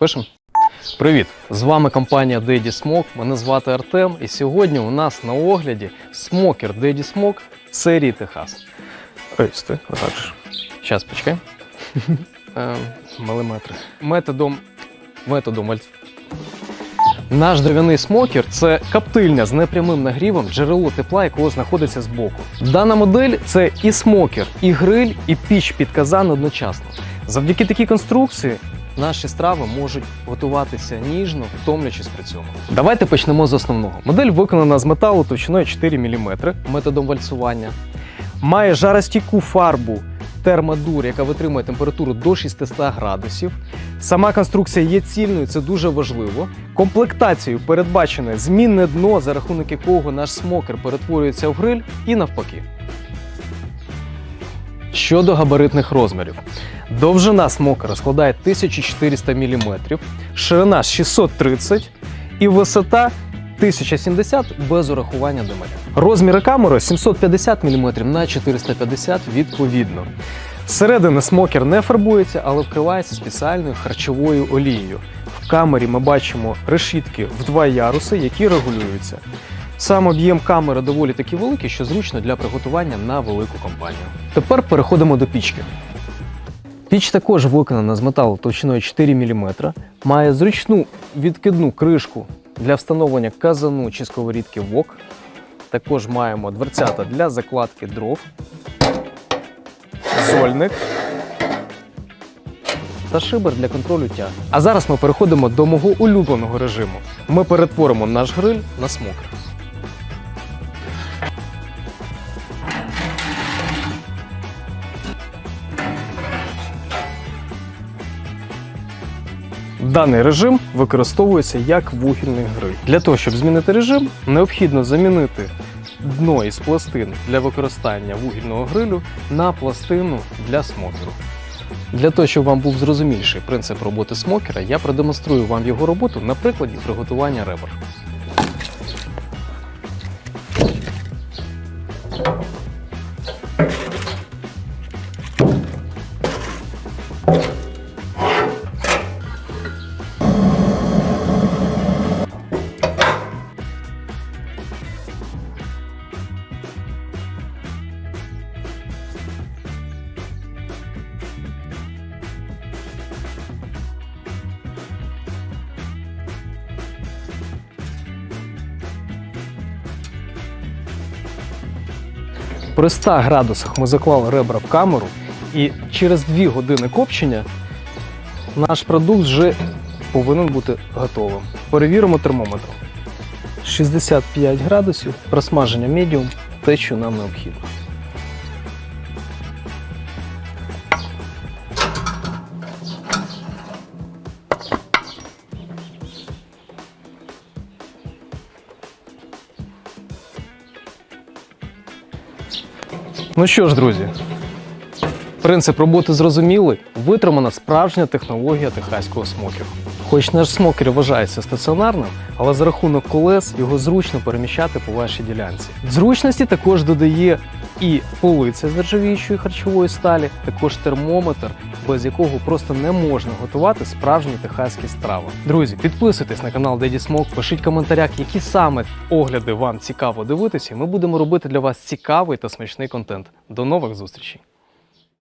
Пишем? Привіт! З вами компанія Daddy Smoke. Мене звати Артем. І сьогодні у нас на огляді смокер Daddy Smoke серії Техас. Ой, стой, отак же. Зараз почекай. Е, Міліметри. Методом. Методом альт. Наш дров'яний смокер це каптильня з непрямим нагрівом, джерело тепла, якого знаходиться збоку. Дана модель це і смокер, і гриль, і піч під казан одночасно. Завдяки такій конструкції наші страви можуть готуватися ніжно, втомлюючись при цьому. Давайте почнемо з основного. Модель виконана з металу товщиною 4 мм методом вальцування. Має жаростійку фарбу термодур, яка витримує температуру до 600 градусів. Сама конструкція є цільною, це дуже важливо. Комплектацією передбачене змінне дно, за рахунок якого наш смокер перетворюється в гриль, і навпаки. Щодо габаритних розмірів. Довжина смокера складає 1400 мм, ширина 630 і висота 1070 без урахування демаря. Розміри камери 750 мм на 450 відповідно. Зсередини смокер не фарбується, але вкривається спеціальною харчовою олією. В камері ми бачимо решітки в два яруси, які регулюються. Сам об'єм камери доволі таки великий, що зручно для приготування на велику компанію. Тепер переходимо до пічки. Піч також виконана з металу товщиною 4 мм, має зручну відкидну кришку для встановлення казану чи сковорідки вок. Також маємо дверцята для закладки дров, зольник та шибер для контролю тяги. А зараз ми переходимо до мого улюбленого режиму. Ми перетворимо наш гриль на смокер. Даний режим використовується як вугільний гриль. Для того, щоб змінити режим, необхідно замінити дно із пластин для використання вугільного грилю на пластину для смокеру. Для того, щоб вам був зрозуміліший принцип роботи смокера, я продемонструю вам його роботу на прикладі приготування ребер. При 100 градусах ми заклали ребра в камеру, і через 2 години копчення наш продукт вже повинен бути готовим. Перевіримо термометр. 65 градусів, просмаження медіум, те, що нам необхідно. Ну що ж, друзі, принцип роботи зрозумілий, витримана справжня технологія техаського смокеру. Хоч наш смокер вважається стаціонарним, але за рахунок колес його зручно переміщати по вашій ділянці. Зручності також додає і полиця з нержавіючої харчової сталі, також термометр, без якого просто не можна готувати справжні техаські страви. Друзі, підписуйтесь на канал Деді Смок, пишіть в коментарях, які саме огляди вам цікаво дивитися. Ми будемо робити для вас цікавий та смачний контент. До нових зустрічей!